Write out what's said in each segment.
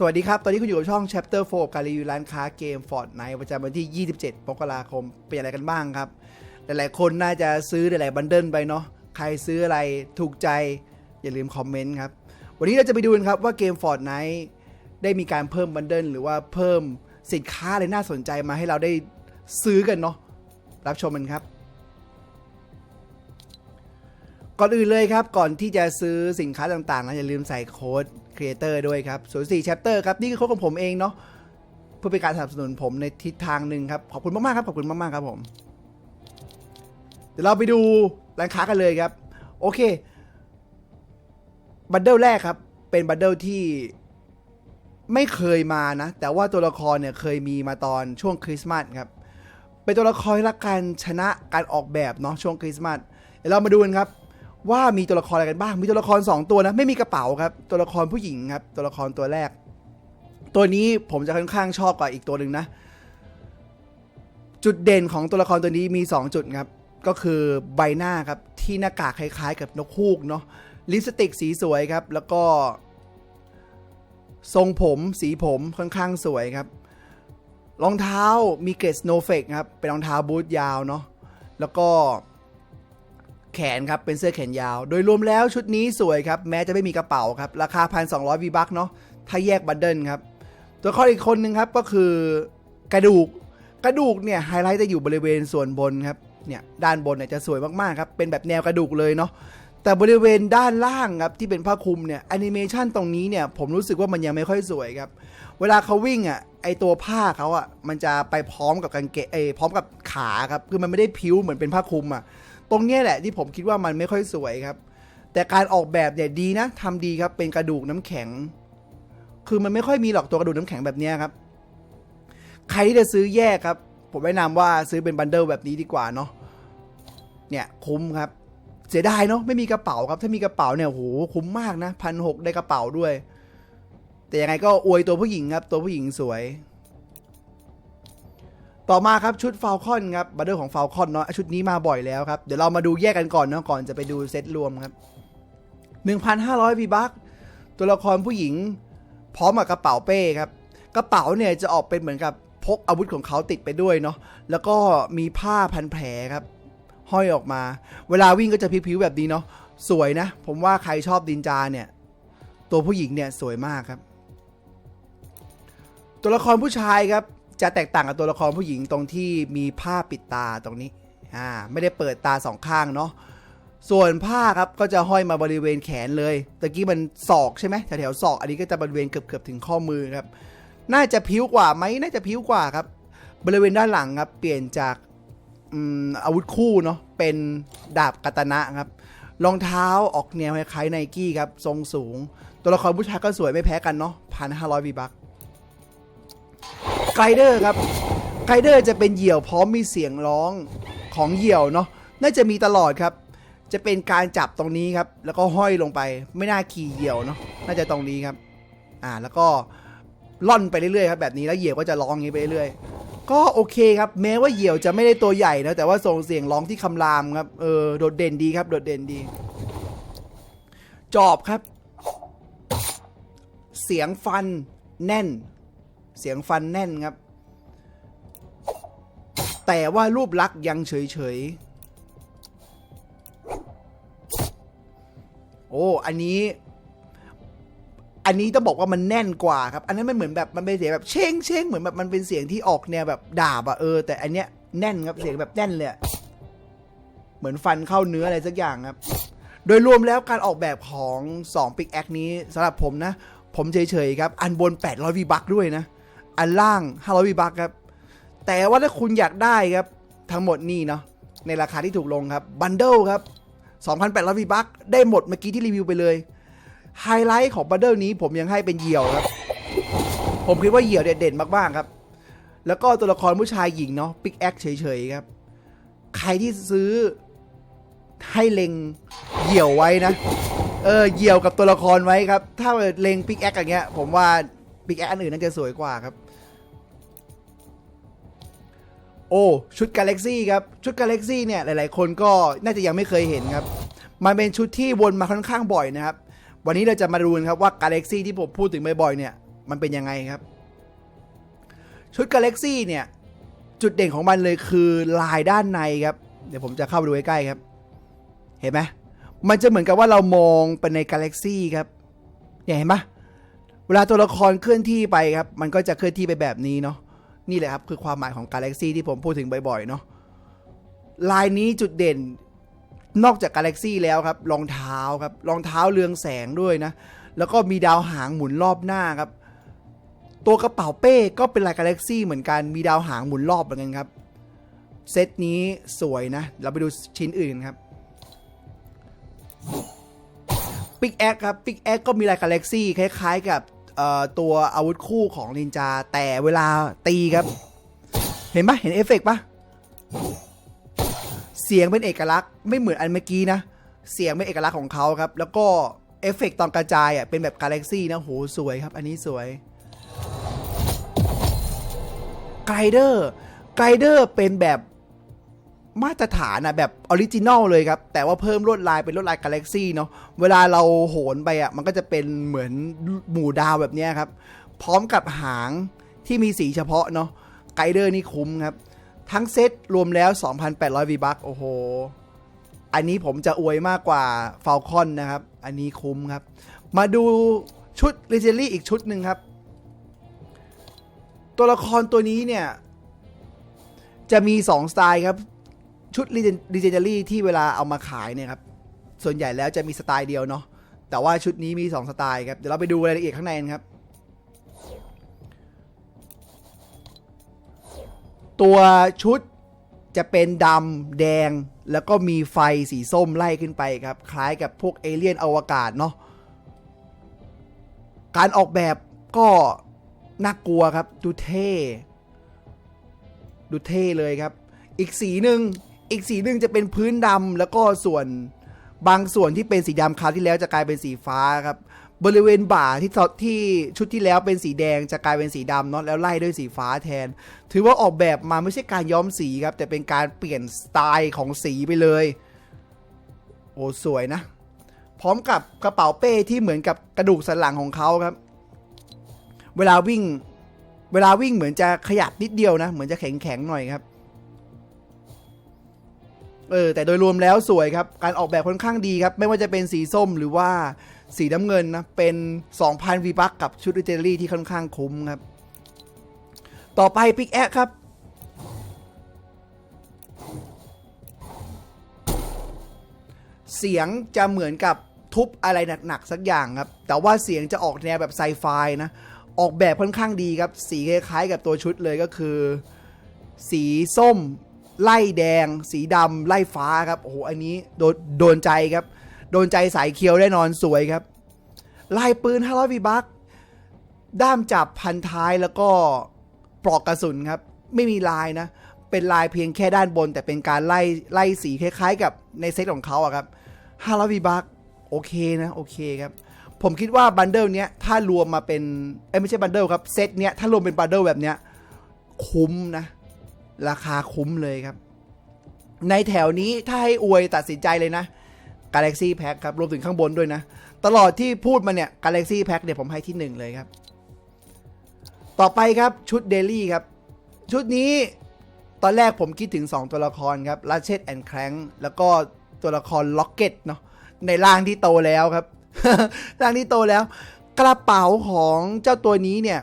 สวัสดีครับ ตอนนี้คุณอยู่กับช่อง Chapter 4 การรีวิวร้านค้าเกม Fortnite ประจำวันที่ 27มกราคม เป็นอะไรกันบ้างครับ หลายๆ คนน่าจะซื้อหลายๆบันเดิลไปเนาะ ใครซื้ออะไรถูกใจ อย่าลืมคอมเมนต์ครับ วันนี้เราจะไปดูกันครับว่าเกม Fortnite ได้มีการเพิ่มบันเดิลหรือว่าเพิ่มสินค้าอะไรน่าสนใจมาให้เราได้ซื้อกันเนาะ รับชมกันครับ ก่อนอื่นเลยครับ ก่อนที่จะซื้อสินค้าต่างๆนะอย่าลืมใส่โค้ด Creator ด้วยครับ04 Chapter ครับ นี่คือโค้ดของผมเองเนาะเพื่อเป็นการสนับสนุนผมในทิศทางหนึ่งครับ ขอบคุณมากๆครับ ขอบคุณมากๆครับผม เดี๋ยวเราไปดูร้านค้ากันเลยครับ โอเค บันเดิลแรกครับ เป็นบันเดิลที่ไม่เคยมานะ แต่ว่าตัวละครเนี่ยเคยมีมาตอนช่วงคริสต์มาสครับ เป็นตัวละครรักการชนะการออกแบบเนาะช่วงคริสต์มาสเดี๋ยวเรามาดูกันครับ ว่ามีตัวละครอะไรกันบ้าง มีตัวละคร 2 ตัวนะ ไม่มีกระเป๋าครับ ตัวละครผู้หญิงครับ ตัวละครตัวแรก ตัวนี้ผมจะค่อนข้างชอบกว่าอีกตัวหนึ่งนะ จุดเด่นของตัวละครตัวนี้มี 2 จุดครับ ก็คือใบหน้าครับ ที่หน้ากากคล้ายๆ กับนกฮูกเนาะ ลิปสติกสีสวยครับ แล้วก็ ทรงผมสีผมค่อนข้างสวยครับ รองเท้ามีเกรดสโนเฟกครับ เป็นรองเท้าบูทยาวเนาะ แล้วก็ แขนครับเป็นเสื้อแขนยาว โดยรวมแล้วชุดนี้สวยครับ แม้จะไม่มีกระเป๋าครับ ราคา 1,200วีบัคเนาะถ้าแยกบันเดิลครับ ตัวข้ออีกคนหนึ่งครับก็คือกระดูกกระดูกเนี่ยไฮไลท์จะอยู่บริเวณส่วนบนครับเนี่ยด้านบนเนี่ยจะสวยมากๆครับเป็นแบบแนวกระดูกเลยเนาะแต่บริเวณด้านล่างครับที่เป็นผ้าคลุมเนี่ยแอนิเมชันตรงนี้เนี่ยผมรู้สึกว่ามันยังไม่ค่อยสวยครับ เวลาเขาวิ่งอะไอตัวผ้าเขาอะมันจะไปพร้อมกับกางเกงเอพร้อมกับขาครับคือมันไม่ได้พิ้วเหมือนเป็นผ้าคลุมอะ ตรงเนี้ยแหละที่ผมคิดว่ามันไม่ค่อยสวยครับ แต่การออกแบบเนี่ยดีนะทำดีครับเป็นกระดูกน้ำแข็ง คือมันไม่ค่อยมีหรอกตัวกระดูกน้ำแข็งแบบเนี้ยครับ ใครที่จะซื้อแยกครับ ผมแนะนำว่าซื้อเป็นบันเดิลแบบนี้ดีกว่าเนาะเนี่ยคุ้มครับ เสียดายเนาะไม่มีกระเป๋าครับถ้ามีกระเป๋าเนี่ยโหคุ้มมากนะพันหกได้กระเป๋าด้วย แต่ยังไงก็อวยตัวผู้หญิงครับ ตัวผู้หญิงสวย ต่อมาครับชุดฟ a ลคอนครับบัตเดอร์ของฟ a ลคอนเนาะชุดนี้มาบ่อยแล้วครับเดี๋ยวเรามาดูแยกกันก่อนเนาะก่อนจะไปดูเซตรวมครับ 1,500วีบัคตัวละครผู้หญิงพร้อมกับกระเป๋าเป้ครับกระเป๋าเนี่ยจะออกเป็นเหมือนกับพกอาวุธของเขาติดไปด้วยเนาะแล้วก็มีผ้าพันแผลครับ ห้อยออกมา เวลาวิ่งก็จะพิ้วๆแบบนี้เนาะสวยนะ ผมว่าใครชอบดินจาเนี่ย ตัวผู้หญิงเนี่ยสวยมากครับ ตัวละครผู้ชายครับ จะแตกต่างกับตัวละครผู้หญิงตรงที่มีผ้าปิดตาตรงนี้อ่าไม่ได้เปิดตาสองข้างเนาะส่วนผ้าครับก็จะห้อยมาบริเวณแขนเลยตะกี้มันศอกใช่ไหมแถวๆศอกอันนี้ก็จะบริเวณเกือบๆถึงข้อมือครับ น่าจะพิ้วกว่าไหมน่าจะพิ้วกว่าครับ บริเวณด้านหลังครับเปลี่ยนจากอืมอาวุธคู่เนาะเป็นดาบกาตนะครับรองเท้าออกแนวคล้ายไนกี้ครับทรงสูง ตัวละครผู้ชายก็สวยไม่แพ้กันเนาะพันห้าร้อยวีบัค ไกด์เดอร์ครับไกด์เดอร์จะเป็นเหยี่ยวพร้อมมีเสียงร้องของเหยี่ยวเนาะน่าจะมีตลอดครับ จะเป็นการจับตรงนี้ครับ แล้วก็ห้อยลงไป ไม่น่าขี่เหยี่ยวเนาะน่าจะตรงนี้ครับ อ่าแล้วก็ล่อนไปเรื่อยๆครับแบบนี้แล้วเหยี่ยวก็จะร้องอย่างนี้ไปเรื่อยก็โอเคครับ แม้ว่าเหยี่ยวจะไม่ได้ตัวใหญ่นะแต่ว่าส่งเสียงร้องที่คำรามครับเออโดดเด่นดีครับ โดดเด่นดี จอบครับ เสียงฟันแน่น เสียงฟันแน่นครับ แต่ว่ารูปลักษ์ยังเฉยๆ โอ้ อันนี้ อันนี้ต้องบอกว่ามันแน่นกว่าครับ อันนั้นมันเหมือนแบบมันเป็นเสียงแบบเช้งเช้งเหมือนแบบมันเป็นเสียงที่ออกแนวแบบดาบอะเออ แต่อันเนี้ยแน่นครับ เสียงแบบแน่นเลยเหมือนฟันเข้าเนื้ออะไรสักอย่างครับ โดยรวมแล้วการออกแบบของ2 Pick a c นี้สำหรับผมนะ ผมเฉยๆครับ อันบน 800วีบัคด้วยนะ อันล่าง500วีบัคครับ แต่ว่าถ้าคุณอยากได้ครับ ทั้งหมดนี่เนาะในราคาที่ถูกลงครับบันเดิลครับ 2,800วีบัคได้หมดเมื่อกี้ที่รีวิวไปเลยไฮไลท์ของบันเดิลนี้ผมยังให้เป็นเหยี่ยวครับ ผมคิดว่าเหยี่ยวเด่นๆมากๆครับ แล้วก็ตัวละครผู้ชายหญิงเนาะปิกแอคเฉยๆครับ ใครที่ซื้อให้เล็งเหยี่ยวไว้นะ เออเหยี่ยวกับตัวละครไว้ครับ ถ้าเล็งปิกแอคอย่างเงี้ย ผมว่าปิกแอคอันอื่นน่าจะสวยกว่าครับ โอ้ชุดกาแล็กซี่ครับ ชุดกาแล็กซี่เนี่ยหลายๆ คนก็น่าจะยังไม่เคยเห็นครับ มันเป็นชุดที่วนมาค่อนข้างบ่อยนะครับ วันนี้เราจะมาดูนครับว่ากาแล็กซี่ที่ผมพูดถึงบ่อยๆเนี่ยมันเป็นยังไงครับ ชุด Galaxy เนี่ยจุดเด่นของมันเลยคือลายด้านในครับ เดี๋ยวผมจะเข้าไปดูใใกล้ๆครับ เห็นไหมมันจะเหมือนกับว่าเรามองไปใน Galaxy ครับเนี่ยเห็นปะเวลาตัวละครเคลื่อนที่ไปครับ มันก็จะเคลื่อนที่ไปแบบนี้เนาะ นี่แหละครับ คือความหมายของ Galaxy ที่ผมพูดถึงบ่อยๆเนาะลายนี้จุดเด่นนอกจาก Galaxy แล้วครับรองเท้าครับรองเท้าเรืองแสงด้วยนะ แล้วก็มีดาวหางหมุนรอบหน้าครับ ตัวกระเป๋าเป้ก็เป็นลาย Galaxy เหมือนกันมีดาวหางหมุนรอบเหมือนกันครับเซตนี้สวยนะ เราไปดูชิ้นอื่นครับปิกแอคครับปิกแอคก็มีลาย Galaxy คล้ายๆกับ ตัวอาวุธคู่ของนินจา แต่เวลาตีครับ เห็นปะเห็นเอฟเฟกต์ปะเสียงเป็นเอกลักษณ์ไม่เหมือนอันเมื่อกี้นะ เสียงเป็นเอกลักษณ์ของเขาครับ แล้วก็เอฟเฟกต์ตอนกระจายอะเป็นแบบกาแล็กซี่นะโหสวยครับ อันนี้สวยไกเดอร์ไกเดอร์เป็นแบบ มาตรฐานอะแบบออริจินอลเลยครับ แต่ว่าเพิ่มลวดลายเป็นลวดลายกาแล็กซี่เนาะเวลาเราโหนไปอะมันก็จะเป็นเหมือนหมู่ดาวแบบนี้ครับ พร้อมกับหางที่มีสีเฉพาะเนาะไกเดอร์นี่คุ้มครับ ทั้งเซตรวมแล้ว 2,800วีบัคโอ้โห อันนี้ผมจะอวยมากกว่าฟ a l คอนนะครับ อันนี้คุ้มครับ มาดูชุด l e g e n d a r y อีกชุดหนึ่งครับ ตัวละครตัวนี้เนี่ย จะมี 2 สไตล์ครับ ชุด l e g e n d a r y ที่เวลาเอามาขายเนี่ยครับ ส่วนใหญ่แล้วจะมีสไตล์เดียวเนาะแต่ว่าชุดนี้มี 2 สไตล์ครับ เดี๋ยวเราไปดูรายละเอียดข้างในกันครับ ตัวชุดจะเป็นดำแดงแล้วก็มีไฟสีส้มไล่ขึ้นไปครับ คล้ายกับพวกเอเลี่ยนอวกาศเนาะการออกแบบก็น่ากลัวครับ ดูเท่ ดูเท่เลยครับ อีกสีหนึ่ง อีกสีหนึ่งจะเป็นพื้นดำแล้วก็ส่วนบางส่วนที่เป็นสีดำคราวที่แล้วจะกลายเป็นสีฟ้าครับ บริเวณบ่าที่ที่ชุดที่แล้วเป็นสีแดงจะกลายเป็นสีดำเนาะแล้วไล่ด้วยสีฟ้าแทน ถือว่าออกแบบมาไม่ใช่การย้อมสีครับ แต่เป็นการเปลี่ยนสไตล์ของสีไปเลย โอ้สวยนะ พร้อมกับกระเป๋าเป้ที่เหมือนกับกระดูกสันหลังของเขาครับ เวลาวิ่ง เวลาวิ่งเหมือนจะขยับนิดเดียวนะ เหมือนจะแข็งแข็งๆหน่อยครับ เออแต่โดยรวมแล้วสวยครับ การออกแบบค่อนข้างดีครับ ไม่ว่าจะเป็นสีส้มหรือว่าสีน้ำเงินนะ เป็น 2,000วีบัคกับชุดอิตาลีที่ค่อนข้างคุ้มครับ ต่อไปปิกแอคครับเสียงจะเหมือนกับทุบอะไรหนักๆสักอย่างครับ แต่ว่าเสียงจะออกแนวแบบไซไฟนะ ออกแบบค่อนข้างดีครับ สีคล้ายๆกับตัวชุดเลยก็คือ สีส้ม ไล่แดง สีดำไล่ฟ้าครับโอ้โหอันนี้โดนโดนใจครับ โดนใจสายเคียวแน่นอนสวยครับลายปืน500วีบัคด้ามจับพันท้ายแล้วก็ปลอกกระสุนครับ ไม่มีลายนะ เป็นลายเพียงแค่ด้านบน แต่เป็นการไล่ไล่สีคล้ายๆ กับในเซตของเขาอะครับ500วีบัคโอเคนะโอเคครับ ผมคิดว่าบันเดิลเนี้ยถ้ารวมมาเป็นเอ้ไม่ใช่บันเดิลครับเซตเนี้ยถ้ารวมเป็นบันเดิลแบบเนี้ยคุ้มนะ ราคาคุ้มเลยครับ ในแถวนี้ถ้าให้อวยตัดสินใจเลยนะ Galaxy Pack ครับ รวมถึงข้างบนด้วยนะ ตลอดที่พูดมาเนี่ย Galaxy Pack เนี่ยผมให้ที่ 1 เลยครับ ต่อไปครับชุด Daily ครับ ชุดนี้ตอนแรกผมคิดถึง 2 ตัวละครครับ Ratchet and Clank แล้วก็ตัวละคร Rocket เนาะในร่างที่โตแล้วครับ ร่างที่โตแล้ว กระเป๋าของเจ้าตัวนี้เนี่ย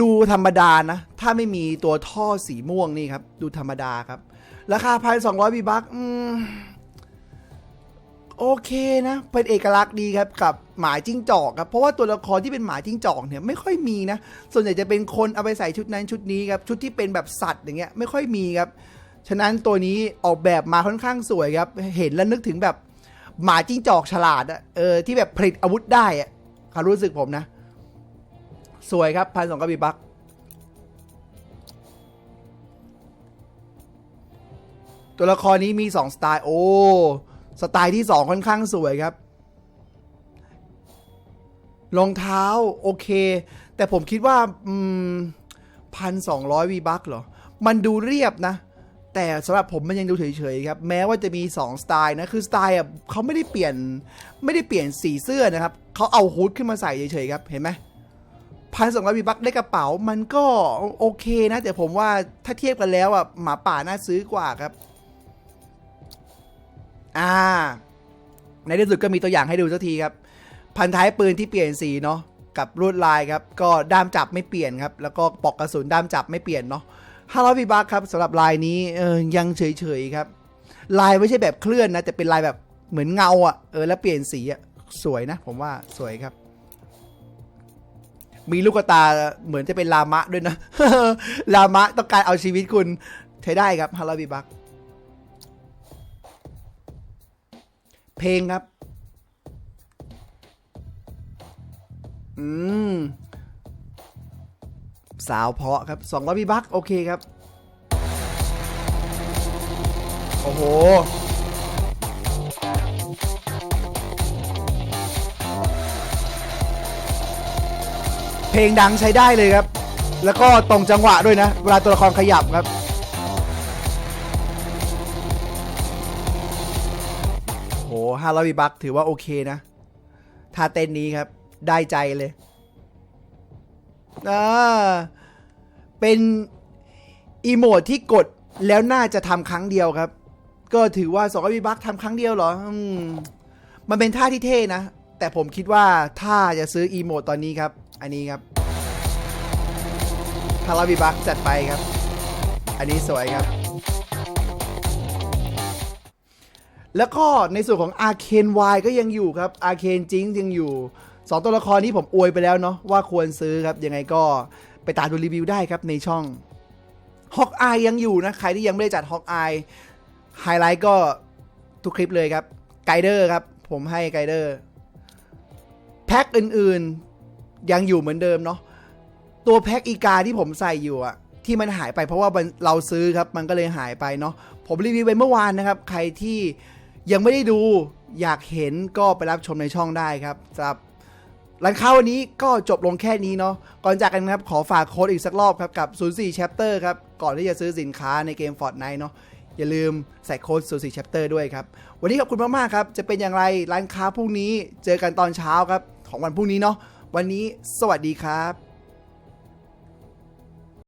ดูธรรมดานะ ถ้าไม่มีตัวท่อสีม่วงนี่ครับ ดูธรรมดาครับ ราคาพันสองร้อยบีบักโอเคนะ เป็นเอกลักษณ์ดีครับกับหมาจิ้งจอกครับเพราะว่าตัวละครที่เป็นหมาจิ้งจอกเนี่ยไม่ค่อยมีนะ ส่วนใหญ่จะเป็นคนเอาไปใส่ชุดนั้นชุดนี้ครับชุดที่เป็นแบบสัตว์อย่างเงี้ยไม่ค่อยมีครับฉะนั้นตัวนี้ออกแบบมาค่อนข้างสวยครับ เห็นแล้วนึกถึงแบบหมาจิ้งจอกฉลาดอะเออที่แบบผลิตอาวุธได้อะความรู้สึกผมนะ สวยครับพันสองกบีบัก ตัวละครนี้มี 2 สไตล์ โอ้ สไตล์ที่ 2 ค่อนข้างสวยครับ รองเท้า โอเค แต่ผมคิดว่าอืมพันสองร้อยวีบัคเหรอ มันดูเรียบนะแแต่สำหรับผมมันยังดูเฉยๆครับ แม้ว่าจะมี 2 สไตล์นะ คือสไตล์อะเขาไม่ได้เปลี่ยน ไม่ได้เปลี่ยนสีเสื้อนะครับ เขาเอาฮูดขึ้นมาใส่เฉยๆครับ เห็นไหมพันสองร้อยบีบักได้กระเป๋ามันก็โอเคนะ แต่ผมว่าถ้าเทียบกันแล้วอะหมาป่าน่าซื้อกว่าครับ อ่า ในที่สุดก็มีตัวอย่างให้ดูสักทีครับ พันท้ายปืนที่เปลี่ยนสีเนาะกับลวดลายครับ ก็ด้ามจับไม่เปลี่ยนครับ แล้วก็ปลอกกระสุนด้ามจับไม่เปลี่ยนเนาะห้าร้อยวีบัคครับสำหรับลายนี้เออยังเฉยๆครับ ลายไม่ใช่แบบเคลื่อนนะ แต่เป็นลายแบบเหมือนเงาอะ่ะเออแล้วเปลี่ยนสีอะ่ะสวยนะ ผมว่าสวยครับ มีลูกตาเหมือนจะเป็นลามะด้วยนะ ลามะต้องการเอาชีวิตคุณใช้ได้ครับฮาราบีบัก เพลงครับ อืม สาวเพาะครับ200บีบักโอเคครับ โอ้โหเพลงดังใช้ได้เลยครับ แล้วก็ตรงจังหวะด้วยนะ เวลาตัวละครขยับครับ ห้าร้อยบีบักถือว่าโอเคนะท่าเต้นนี้ครับ ได้ใจเลยอ่าเป็นอีโมดที่กดแล้วน่าจะทำครั้งเดียวครับ ก็ถือว่าสองร้อยบีบักทำครั้งเดียวเหรออมมันเป็นท่าที่เท่นะ แต่ผมคิดว่าถ้าจะซื้ออีโมดตอนนี้ครับ อันนี้ครับฮาราบีบักจัดไปครับ อันนี้สวยครับ แล้วก็ในส่วนของอาเคนวก็ยังอยู่ครับอาเคนจิงยังอยู่สองตัวละครนี้ผมอวยไปแล้วเนาะว่าควรซื้อครับ ยังไงก็ไปตามดูรีวิวได้ครับในช่องฮอกอายยังอยู่นะ ใครที่ยังไม่ได้จัดฮอกอายไฮไลท์ก็ทุกคลิปเลยครับไกเดอร์ครับ ผมให้ไกเดอร์แพ็คอื่นๆยังอยู่เหมือนเดิมเนาะตัวแพ็คอีกาที่ผมใส่อยู่อะที่มันหายไปเพราะว่าเราซื้อครับ มันก็เลยหายไปเนาะผมรีวิวไปเมื่อวานนะครับ ใครที่ ยังไม่ได้ดูอยากเห็นก็ไปรับชมในช่องได้ครับสำหรับร้านค้าวันนี้ก็จบลงแค่นี้เนาะก่อนจากกันนะครับขอฝากโค้ดอีกสักรอบครับกับ 04 chapter ครับ ก่อนที่จะซื้อสินค้าในเกม Fortnite เนาะอย่าลืมใส่โค้ด 04 chapter ด้วยครับ วันนี้ขอบคุณมาก ๆ ครับ จะเป็นอย่างไรร้านค้าพรุ่งนี้เจอกันตอนเช้าครับ ของวันพรุ่งนี้เนาะวันนี้สวัสดีครับ